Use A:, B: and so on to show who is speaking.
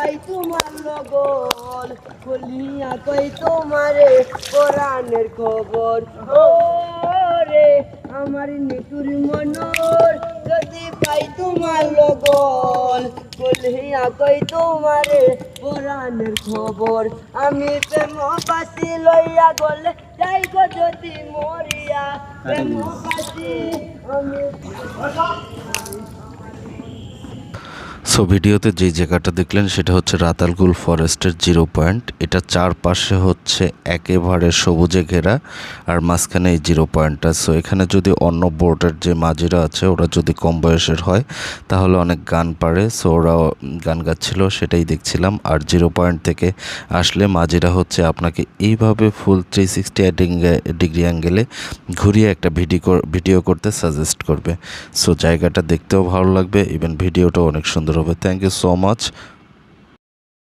A: পাই তোমার লগন বলিয়া কই তোমারে কোরআনের খবর? ওরে আমার নিকুড়ি মনোহর যদি পাই তোমার লগন বলিয়া কই তোমারে কোরআনের খবর? আমি প্রেম পাশি লইয়া গলে যাই গো যদি মরিয়া। প্রেম পাশি আমি
B: সো ভিডিওতে যে জায়গাটা দেখলেন, সেটা হচ্ছে রাতালগুল ফরেস্টের জিরো পয়েন্ট। এটা চারপাশে হচ্ছে একেবারে সবুজে ঘেরা, আর মাঝখানে এই জিরো পয়েন্টটা। সো এখানে যদি অন্য বোর্ডের যে মাঝিরা আছে, ওরা যদি কম বয়সের হয়, তাহলে অনেক গান পারে। সো ওরা গান গাচ্ছিল, সেটাই দেখছিলাম। আর জিরো পয়েন্ট থেকে আসলে মাঝিরা হচ্ছে আপনাকে এইভাবে ফুল থ্রি সিক্সটি ডিগ্রি অ্যাঙ্গেলে ঘুরিয়ে একটা ভিডিও ভিডিও করতে সাজেস্ট করবে। সো জায়গাটা দেখতেও ভালো লাগবে। ইভেন ভিডিওটাও অনেক সুন্দর হবে থ্যাংক ইউ সো মাচ